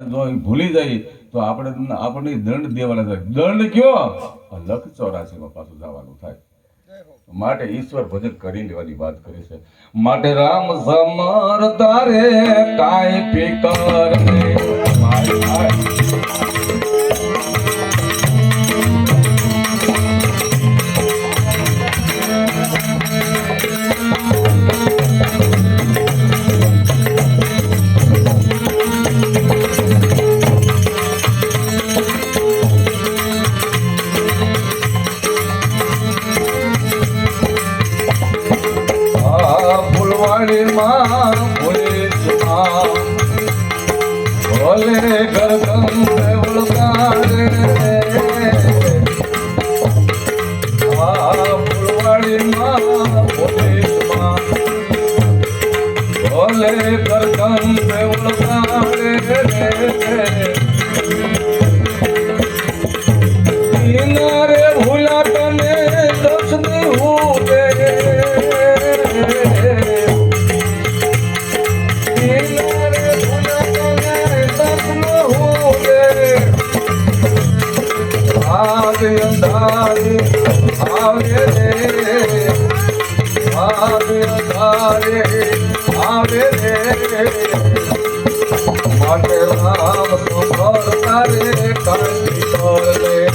જો ભૂલી જાય તો આપણે આપણને દંડ દેવાના થાય. દંડ કયો? લખ ચોરાસીમાં પાછું જવાનું થાય. માટે ઈશ્વર ભજન કરી લેવાની વાત કરી છે. માટે રામ સમર તારે કાંઈ ફિકર ફૂલવાડીમાં ફૂલેશમાં ભલે આ ફૂલવાડીમાં ફૂલેશમાં ભલે ગરગંધે ઉળકારે અધાર આવે રે આવે અધારે આવે રે. માટે રામ તો ભરતા રે કાંઈ